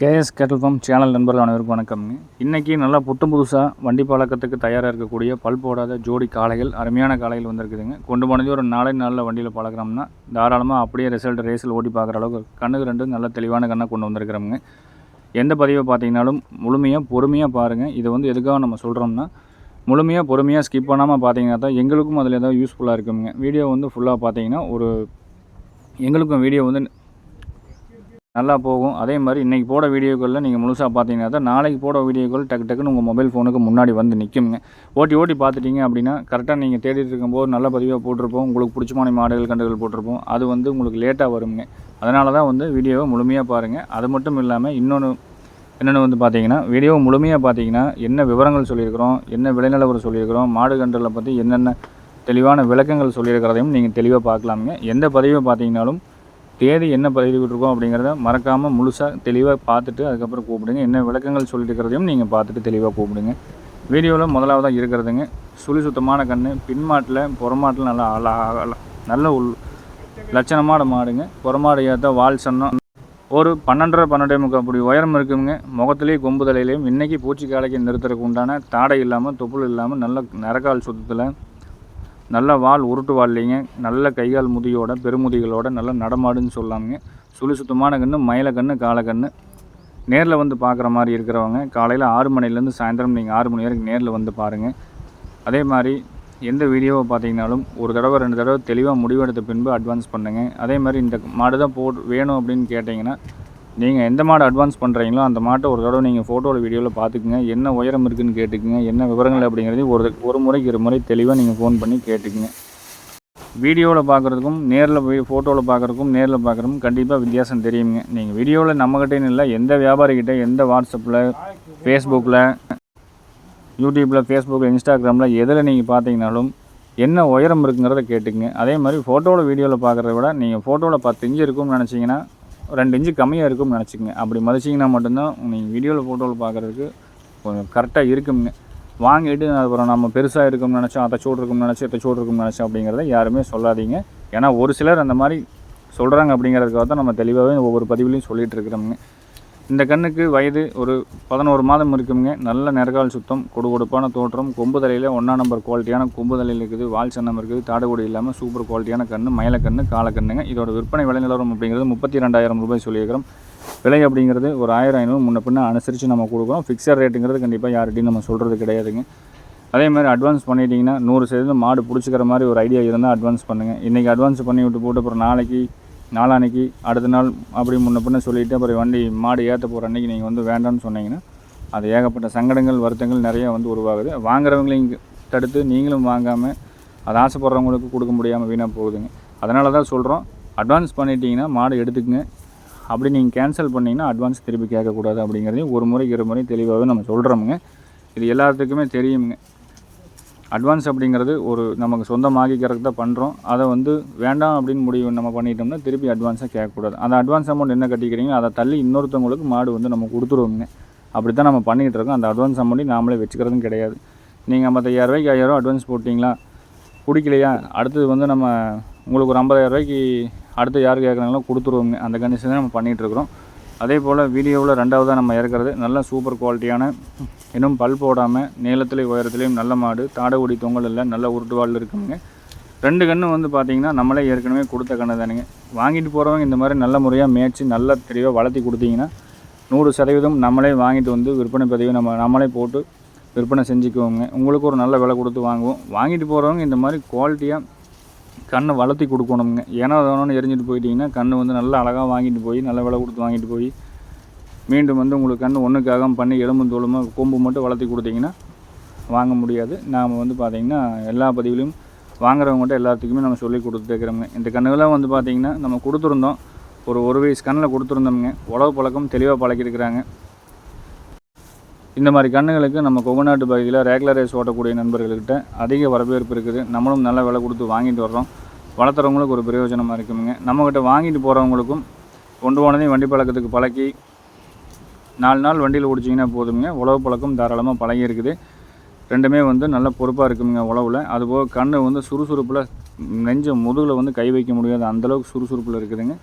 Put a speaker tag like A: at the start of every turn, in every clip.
A: KS கேட்டல் form channel நண்பர்கள் அனைவருக்கும் வணக்கம்ங்க இன்றைக்கி நல்லா புத்தம் புதுசாக வண்டி பழக்கத்துக்கு தயாராக இருக்கக்கூடிய பல் போடாத ஜோடி காளைகள் அருமையான காளைகள் வந்திருக்குதுங்க. கொண்டு போனது ஒரு நாலே நாளில் வண்டியில் பழக்கிறோம்னா தாராளமாக அப்படியே ரிசல்ட் ரேஸில் ஓட்டி பார்க்குற அளவுக்கு கண்ணுக்கு ரெண்டு நல்ல தெளிவான கண்ணாக கொண்டு வந்திருக்கிறோங்க எந்த பதிவை பார்த்தீங்கனாலும் முழுமையாக பொறுமையாக பாருங்கள் இதை வந்து எதுக்காக நம்ம சொல்கிறோம்னா முழுமையாக பொறுமையாக ஸ்கிப் பண்ணாமல் பார்த்தீங்கன்னா தான் எங்களுக்கும் அதில் ஏதாவது யூஸ்ஃபுல்லாக இருக்குங்க. வீடியோ வந்து ஃபுல்லாக பார்த்தீங்கன்னா ஒரு எங்களுக்கும் வீடியோ வந்து நல்லா போகும். அதே மாதிரி இன்றைக்கி போட வீடியோக்களில் நீங்கள் முழுசாக பார்த்தீங்கன்னா தான் நாளைக்கு போட வீடியோக்கள் டக்கு டக்குன்னு உங்கள் மொபைல் ஃபோனுக்கு முன்னாடி வந்து நிற்குங்க ஓட்டி ஓட்டி பார்த்துட்டீங்க அப்படின்னா கரெக்டாக நீங்கள் தேடிட்டு இருக்கும்போது நல்ல பதிவாக போட்டிருப்போம். உங்களுக்கு பிடிச்சமான மாடுகள் கண்டுகள் போட்டிருப்போம். அது வந்து உங்களுக்கு லேட்டாக வருங்க. அதனால தான் வந்து வீடியோவை முழுமையாக பாருங்கள் அது மட்டும் இல்லாமல் இன்னொன்று என்னென்னு வந்து பார்த்தீங்கன்னா வீடியோ முழுமையாக பார்த்தீங்கன்னா என்ன விவரங்கள் சொல்லியிருக்கிறோம் என்ன விளைநிலவரம் சொல்லியிருக்கிறோம் மாடு கன்றுகளை பற்றி என்னென்ன தெளிவான விளக்கங்கள் சொல்லியிருக்கிறதையும் நீங்கள் தெளிவாக பார்க்கலாமுங்க. எந்த பதிவை பார்த்தீங்கனாலும் தேதி என்ன பதிவிட்டுருக்கோம் அப்படிங்கிறத மறக்காமல் முழுசாக தெளிவாக பார்த்துட்டு அதுக்கப்புறம் கூப்பிடுங்க. என்ன விளக்கங்கள் இருக்கிறதையும் நீங்கள் பார்த்துட்டு தெளிவாக கூப்பிடுங்க. வீடியோவில் முதலாவதாக இருக்கிறதுங்க. சுழி சுத்தமான கண் பின்மாட்டில் புறமாட்டில் நல்லா அழகாக நல்ல உள் லட்சணமான மாடுங்க. புறமாடு ஏற்ற வால் சன்னம். ஒரு பன்னெண்டரை பன்னெண்டே முக்கால் அப்படி உயரம் இருக்குங்க. முகத்துலேயும் கொம்பு தலையிலையும் இன்றைக்கி பூச்சி காலைக்கு நிறுத்துறதுக்கு உண்டான தாடை இல்லாமல் தொப்புள் இல்லாமல் நல்ல நரக்கால் சுத்தத்தில் நல்ல வால் உருட்டு வால்லைங்க. நல்ல கைகால் முதியோட பெருமுதிகளோட நல்ல நடமாடுன்னு சொல்லாமுங்க. சுழி சுத்தமான கன்று மயில கன்று காலக்கன்று நேரில் வந்து பார்க்குற மாதிரி இருக்கிறவங்க காலையில் ஆறு மணிலேருந்து சாயந்தரம் நீங்கள் ஆறு மணி வரைக்கும் நேரில் வந்து பாருங்கள் அதே மாதிரி எந்த வீடியோவை பார்த்தீங்கனாலும் ஒரு தடவை ரெண்டு தடவை தெளிவாக முடிவெடுத்த பின்பு அட்வான்ஸ் பண்ணுங்கள் அதே மாதிரி இந்த மாடு தான் போ வேணும் அப்படின்னு கேட்டிங்கன்னா நீங்கள் எந்த மாடு அட்வான்ஸ் பண்ணுறீங்களோ அந்த மாட்டை ஒரு தடவை நீங்கள் ஃபோட்டோவில் வீடியோவில் பார்த்துக்குங்க. என்ன உயரம் இருக்குன்னு கேட்டுக்குங்க. என்ன விவரங்கள் அப்படிங்கிறதையும் ஒரு ஒரு முறைக்கு இரு முறை தெளிவாக நீங்கள் ஃபோன் பண்ணி கேட்டுக்குங்க. வீடியோவில் பார்க்குறதுக்கும் நேரில் போய் ஃபோட்டோவில் பார்க்குறதுக்கும் நேரில் பார்க்குறதுக்கும் கண்டிப்பாக வித்தியாசம் தெரியுங்க. நீங்கள் வீடியோவில் நம்மகிட்டேன்னு இல்லை எந்த வியாபாரிக்கிட்ட எந்த வாட்ஸ்அப்பில் ஃபேஸ்புக்கில் யூடியூப்பில் ஃபேஸ்புக்கில் இன்ஸ்டாகிராமில் எதில் நீங்கள் பார்த்தீங்கனாலும் என்ன உயரம் இருக்குங்கிறத கேட்டுக்குங்க. அதே மாதிரி ஃபோட்டோவில் வீடியோவில் பார்க்குறத விட நீங்கள் ஃபோட்டோவில் பத்து இன்ச்சு இருக்கும்னு நினச்சிங்கன்னா ரெண்டு இன்ச்சு கம்மியாக இருக்கும்னு நினச்சிக்கங்க. அப்படி மதிச்சிங்கன்னா மட்டும்தான் நீங்கள் வீடியோவில் ஃபோட்டோவில் பார்க்குறதுக்கு கொஞ்சம் கரெக்டாக இருக்குங்க வாங்கிட்டு அப்புறம் நம்ம பெருசாக இருக்கும்னு நினச்சோம் அதை சூடு இருக்கும்னு நினச்சோம் இதை சூடு இருக்கும்னு நினச்சோம் அப்படிங்கிறத யாருமே சொல்லாதீங்க. ஏன்னா ஒரு சிலர் அந்த மாதிரி சொல்கிறாங்க அப்படிங்கிறதுக்காக தான் நம்ம தெளிவாகவே ஒவ்வொரு பதிவுலையும் சொல்லிகிட்டு இருக்கிறோம்ங்க இந்த கண்ணுக்கு வயது ஒரு பதினோரு மாதம் இருக்குங்க. நல்ல நெரகால் சுத்தம் கொடு கொடுப்பான தோற்றம் கொம்பு தலையில் ஒன்றா நம்பர் குவாலிட்டியான கொம்பு தலையில் இருக்குது வால் சன்னம் இருக்குது தாடுகொடி இல்லாமல் சூப்பர் குவாலிட்டியான கன்று மயிலக்கண்ணு காலக்கண்ணுங்க இதோட விற்பனை விலை நிலவரம் அப்படிங்கிறது முப்பத்தி ரெண்டாயிரம் ரூபாய் சொல்லியிருக்கிறோம். விலை அப்படிங்கிறது ஒரு ஆயிரம் ஐநூறு முன்ன பின்ன அனுசரித்து நம்ம கொடுக்குறோம். ஃபிக்ஸட் ரேட்டுங்கிறது கண்டிப்பாக யார்கிட்டையும் நம்ம சொல்கிறது கிடையாதுங்க. அதே மாதிரி அட்வான்ஸ் பண்ணிட்டீங்கன்னா நூறு சதவீதம் மாடு பிடிச்சிக்கிற மாதிரி ஒரு ஐடியா இருந்தால் அட்வான்ஸ் பண்ணுங்கள் இன்றைக்கி அட்வான்ஸ் பண்ணி விட்டு போட்டு அப்புறம் நாளைக்கு நாளான்னைக்கு அடுத்த நாள் அப்படி முன்ன பின்ன சொல்லிவிட்டு அப்புறம் வண்டி மாடு ஏற்ற போகிற அன்றைக்கி நீங்கள் வந்து வேண்டாம்னு சொன்னீங்கன்னா அது ஏகப்பட்ட சங்கடங்கள் வருத்தங்கள் நிறையா வந்து உருவாகுது. வாங்குறவங்களையும் தடுத்து நீங்களும் வாங்காமல் அது ஆசைப்படுறவங்களுக்கு கொடுக்க முடியாமல் வீணாக போகுதுங்க. அதனால தான் சொல்கிறோம் அட்வான்ஸ் பண்ணிட்டீங்கன்னா மாடு எடுத்துக்கங்க. அப்படி நீங்கள் கேன்சல் பண்ணிங்கன்னா அட்வான்ஸ் திருப்பி கேட்கக்கூடாது அப்படிங்கிறதையும் ஒரு முறை இரு முறை தெளிவாகவே நம்ம சொல்கிறோமுங்க இது எல்லாத்துக்குமே தெரியுங்க அட்வான்ஸ் அப்படிங்கிறது ஒரு நமக்கு சொந்தமாகிக்கிறதுக்கு தான் பண்ணுறோம் அதை வந்து வேண்டாம் அப்படின்னு முடிவு நம்ம பண்ணிட்டோம்னா திருப்பி அட்வான்ஸாக கேட்கக்கூடாது. அந்த அட்வான்ஸ் அமௌண்ட் என்ன கட்டிக்கிறீங்க அதை தள்ளி இன்னொருத்தவங்களுக்கு மாடு வந்து நம்ம கொடுத்துருவோங்க அப்படி தான் நம்ம பண்ணிக்கிட்டு இருக்கோம். அந்த அட்வான்ஸ் அமௌண்ட்டையும் நாமளே வச்சுக்கிறதும் கிடையாது. நீங்கள் ஐம்பத்தாயிரம் ரூபாய்க்கு ஐயாயிரம் அட்வான்ஸ் போட்டிங்களா? பிடிக்கலையா அடுத்தது வந்து நம்ம உங்களுக்கு ஒரு ஐம்பதாயிரம் ரூபாய்க்கு அடுத்து யார் கேட்குறாங்களோ கொடுத்துருவோங்க அந்த கண்டிஷன் தான் நம்ம பண்ணிகிட்டு இருக்கிறோம். அதே போல் வீடியோவில் ரெண்டாவதாக நம்ம இறக்குறது. நல்ல சூப்பர் குவாலிட்டியான இன்னும் பல் போடாமல் நீளத்துலேயும் உயரத்துலேயும் நல்ல மாடு. தாடகுடி தொங்கல் இல்லை நல்ல உருட்டு வால் இருக்குங்க. ரெண்டு கன்று வந்து பார்த்திங்கன்னா நம்மளே ஏற்கனவே கொடுத்த கன்று தானுங்க. வாங்கிட்டு போகிறவங்க இந்த மாதிரி நல்ல முறையாக மேய்ச்சி நல்லா தெளிவாக வளர்த்தி கொடுத்தீங்கன்னா நூறு சதவீதம் நம்மளே வாங்கிட்டு வந்து விற்பனை பதிவு நம்ம நம்மளே போட்டு விற்பனை செஞ்சுக்குவோங்க. உங்களுக்கு ஒரு நல்ல விலை கொடுத்து வாங்குவோம். வாங்கிட்டு போகிறவங்க இந்த மாதிரி குவாலிட்டியாக கண்ணை வளர்த்தி கொடுக்கணுங்க. ஏன்னா வேணும்னு எரிஞ்சிட்டு போயிட்டீங்கன்னா கண் வந்து நல்லா அழகாக வாங்கிட்டு போய் நல்ல விலை கொடுத்து வாங்கிட்டு போய் மீண்டும் வந்து உங்களுக்கு கண் ஒன்றுக்காக பண்ணி எலும்பும் தோலுமாக கொம்பு மட்டும் வளர்த்தி கொடுத்தீங்கன்னா வாங்க முடியாது. நாம் வந்து பார்த்திங்கன்னா எல்லா பதிவிலையும் வாங்குறவங்ககிட்ட எல்லாத்துக்குமே நம்ம சொல்லி கொடுத்துருக்குறோங்க இந்த கண்ணுகளாம் வந்து பார்த்திங்கன்னா நம்ம கொடுத்துருந்தோம். ஒரு ஒரு வயசு கண்ணில் கொடுத்துருந்தோமுங்க. உழவு பழக்கம் தெளிவாக பழக்கியிருக்கிறாங்க இந்த மாதிரி கண்ணுகளுக்கு நம்ம கொகுநாட்டு பகுதியில் ரேகுலர் ரேஸ் ஓட்டக்கூடிய நண்பர்கள்கிட்ட அதிக வரவேற்பு இருக்குது. நம்மளும் நல்ல விலை கொடுத்து வாங்கிட்டு வர்றோம். வளர்த்துறவங்களுக்கு ஒரு பிரயோஜனமாக இருக்குமுங்க. நம்மக்கிட்ட வாங்கிட்டு போகிறவங்களுக்கும் கொண்டு போனதையும் வண்டி பழக்கத்துக்கு பழக்கி நாலு நாள் வண்டியில் ஓடிச்சிங்கன்னா போதுங்க உழவு பழக்கம் தாராளமாக பழகி இருக்குது. ரெண்டுமே வந்து நல்ல பொறுப்பாக இருக்குமுங்க உழவில். அதுபோக கண் வந்து சுறுசுறுப்பில் நெஞ்ச முதுகில் வந்து கை வைக்க முடியாது அந்தளவுக்கு சுறுசுறுப்பில் இருக்குதுங்க.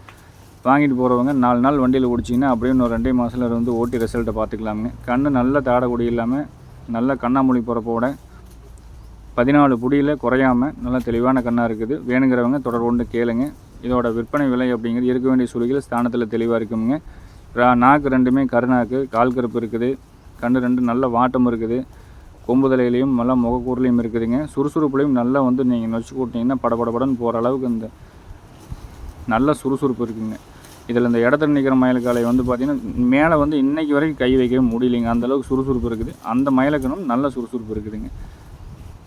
A: வாங்கிட்டு போகிறவங்க நாலு நாள் வண்டியில் ஓடிச்சிங்கன்னா அப்படியே இன்னும் ரெண்டே மாதத்தில் வந்து ஓட்டி ரிசல்ட்டை பார்த்துக்கலாமுங்க. கண் நல்ல தாடகுடி இல்லாமல் நல்ல கண்ணாமொழி போகிறப்போட பதினாலு புடியில் குறையாமல் நல்ல தெளிவான கண்ணாக இருக்குது. வேணுங்கிறவங்க தொடர்கொண்டு கேளுங்க. இதோட விற்பனை விலை அப்படிங்கிறது இருக்க வேண்டிய சுழிகள் ஸ்தானத்தில் தெளிவாக இருக்குங்க ரா- நாக்கு ரெண்டுமே கருநாக்கு கால் கருப்பு இருக்குது. கண்ணு ரெண்டு நல்ல வாட்டம் இருக்குது. கொம்புதலையிலையும் நல்லா முகக்கூறுலையும் இருக்குதுங்க. சுறுசுறுப்புலையும் நல்லா வந்து நீங்கள் நொச்சு கூட்டிங்கன்னா படபடபடன்னு போகிற அளவுக்கு இந்த நல்ல சுறுசுறுப்பு இருக்குங்க. இதில் இந்த இடத்துல நிற்கிற மயில் வந்து பார்த்திங்கன்னா மேலே வந்து இன்றைக்கி வரைக்கும் கை வைக்கவே முடியலைங்க. அந்த அளவுக்கு சுறுசுறுப்பு இருக்குது. அந்த மயிலக்கணும் நல்ல சுறுசுறுப்பு இருக்குதுங்க.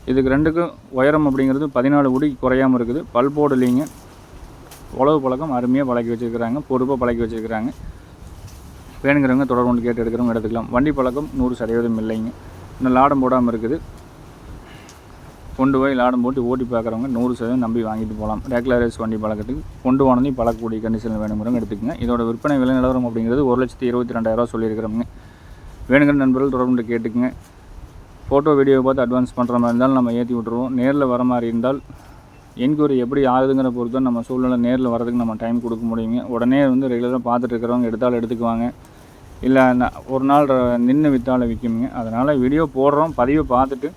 A: இதுக்கு ரெண்டுக்கும் உயரம் அப்படிங்கிறது பதினாலு உடி குறையாமல் இருக்குது. பல் இல்லைங்க உழவு பழக்கம் அருமையாக பழக்கி வச்சுருக்கிறாங்க. பொறுப்பாக பழக்கி வச்சுருக்கிறாங்க. வேணுங்கிறவங்க தொடர்பு கொண்டு கேட்டு எடுக்கிறவங்க எடுத்துக்கலாம். வண்டி பழக்கம் நூறு சதவீதம் இல்லைங்க. இன்னும் லாடம் போடாமல் இருக்குது. கொண்டு போய் லாடம் போட்டு ஓட்டி பார்க்குறவங்க நூறு சதவீதம் நம்பி வாங்கிட்டு போகலாம் ரெகுலரைஸ் வண்டி பழக்கத்துக்கு கொண்டு போனதையும் பழக்கக்கூடிய கண்டிஷனில் வேணுங்கிறவங்க எடுத்துக்கங்க. இதோட விற்பனை விலை நிலவரம் அப்படிங்கிறது ஒரு லட்சத்தி இருபத்தி ரெண்டாயிரரூவா சொல்லியிருக்கிறோங்க வேணுங்கிற நண்பர்கள் தொடர்பு கொண்டு கேட்டுக்குங்க. ஃபோட்டோ வீடியோ பார்த்து அட்வான்ஸ் பண்ணுற மாதிரி இருந்தாலும் நம்ம ஏற்றி விட்ருவோம் நேரில் வர மாதிரி இருந்தால் என்கொயரி எப்படி ஆகுதுங்கிற பொறுத்து தான் நம்ம சூழ்நிலை நேரில் வரதுக்கு நம்ம டைம் கொடுக்க முடியுங்க. உடனே வந்து ரெகுலராக பார்த்துட்டு இருக்கிறவங்க எடுத்தாலும் எடுத்துக்குவாங்க. இல்லை ஒரு நாள் நின்று விற்றாலும் விற்குமுங்க அதனால் வீடியோ போடுறோம் பதிவை பார்த்துட்டு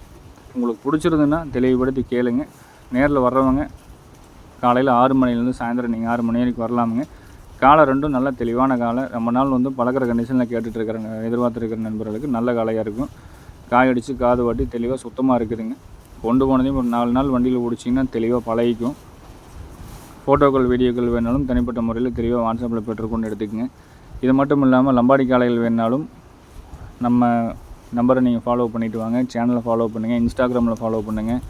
A: உங்களுக்கு பிடிச்சிருந்துன்னா தெளிவுபடுத்தி கேளுங்க. நேரில் வர்றவங்க காலையில் ஆறு மணிலேருந்து சாயந்தரம் நீங்கள் ஆறு மணி வரைக்கும் வரலாமுங்க. காலை ரெண்டும் நல்ல தெளிவான காலை. ரொம்ப நாள் வந்து பழக்கிற கண்டிஷனில் கேட்டுட்ருக்கிற எதிர்பார்த்துருக்கிற நண்பர்களுக்கு நல்ல காலையாக இருக்கும். காய் அடித்து காது வாட்டி தெளிவாக சுத்தமாக இருக்குதுங்க. கொண்டு போனதையும் ஒரு நாலு நாள் வண்டியில் பிடிச்சிங்கன்னா தெளிவாக பழகிக்கும். ஃபோட்டோக்கள் வீடியோக்கள் வேணாலும் தனிப்பட்ட முறையில் தெளிவாக வாட்ஸ்அப்பில் பெற்றுக்கொண்டு எடுத்துக்கங்க. இது மட்டும் இல்லாமல் லம்பாடி காளைகள் வேணாலும் நம்ம நம்பரை நீங்கள் ஃபாலோ பண்ணிட்டு வாங்க. சேனலை ஃபாலோ பண்ணுங்கள் இன்ஸ்டாகிராமில் ஃபாலோ பண்ணுங்கள்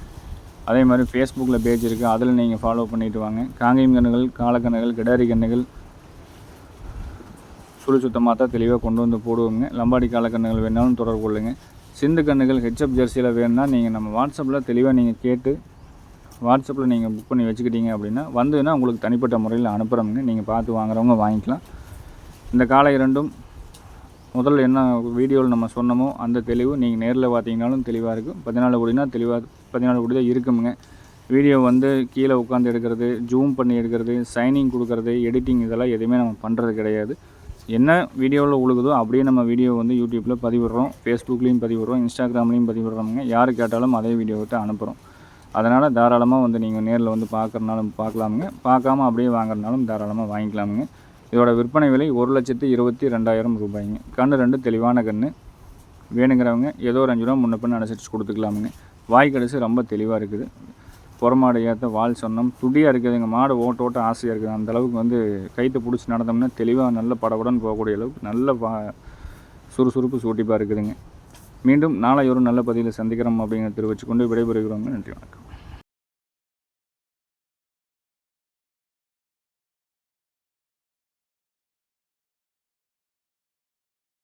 A: அதே மாதிரி ஃபேஸ்புக்கில் பேஜ் இருக்குது அதில் நீங்கள் ஃபாலோ பண்ணிட்டு வாங்க. காங்கேயம் கண்ணுகள் காலக்கண்ணுகள் கிடாரி கண்ணுகள் சுழி சுத்தமாக தான் தெளிவாக கொண்டு வந்து போடுவோங்க. லம்பாடி காலக்கண்ணுகள் வேணாலும் தொடர்பு கொள்ளுங்கள் சிந்து கண்ணுகள் ஹெச்எப் ஜெர்சியில் வேணும்னா நீங்கள் நம்ம வாட்ஸ்அப்பில் தெளிவாக நீங்கள் கேட்டு வாட்ஸ்அப்பில் நீங்கள் புக் பண்ணி வச்சுக்கிட்டீங்க அப்படின்னா வந்ததுன்னா உங்களுக்கு தனிப்பட்ட முறையில் அனுப்புகிறவங்க நீங்கள் பார்த்து வாங்குறவங்க வாங்கிக்கலாம். இந்த காலை இரண்டும் முதல்ல என்ன வீடியோவில் நம்ம சொன்னோமோ அந்த தெளிவு நீங்கள் நேரில் பார்த்தீங்கனாலும் தெளிவாக இருக்கும். பதினாலு கோடினா தெளிவாக பதினாலு கோடி தான் இருக்குமுங்க. வீடியோ வந்து கீழே உட்காந்து எடுக்கிறது ஜூம் பண்ணி எடுக்கிறது சைனிங் கொடுக்கறது எடிட்டிங் இதெல்லாம் எதுவுமே நம்ம பண்ணுறது கிடையாது. என்ன வீடியோவில் உழுகுதோ அப்படியே நம்ம வீடியோ வந்து யூடியூப்பில் பதிவிடுறோம் ஃபேஸ்புக்லேயும் பதிவிடுறோம் இன்ஸ்டாகிராம்லேயும் பதிவிடுறோமுங்க. யார் கேட்டாலும் அதே வீடியோவிட்ட அனுப்புகிறோம் அதனால் தாராளமாக வந்து நீங்கள் நேரில் வந்து பார்க்குறனாலும் பார்க்கலாமுங்க பார்க்காம அப்படியே வாங்குறனாலும் தாராளமாக வாங்கிக்கலாமுங்க. இதோட விற்பனை விலை ஒரு லட்சத்து இருபத்தி ரெண்டாயிரம் ரூபாய்ங்க. கண் ரெண்டு தெளிவான கண் வேணுங்கிறவங்க ஏதோ ஒரு அஞ்சு ரூபா முன்ன பின்ன அனுசரித்து கொடுத்துக்கலாமுங்க. வாய் கடைசி ரொம்ப தெளிவாக இருக்குது. புறமாடு ஏற்ற வால் சொன்னோம். துடியாக இருக்குதுங்க மாடு ஓட்ட ஓட்ட ஆசையாக இருக்குது. அந்த அளவுக்கு வந்து கைத்தை பிடிச்சி நடந்தோம்னா தெளிவாக நல்ல படபடன்னு போகக்கூடிய அளவுக்கு நல்ல பா சுறுசுறுப்பு சூட்டிப்பாக இருக்குதுங்க. மீண்டும் நாளை ஒரு நல்ல பதிவில் சந்திக்கிறோம் அப்படிங்கிற அப்படிங்கிறத தெரிவித்துக்கொண்டு விடைபெறுகிறோங்க. நன்றி வணக்கம்.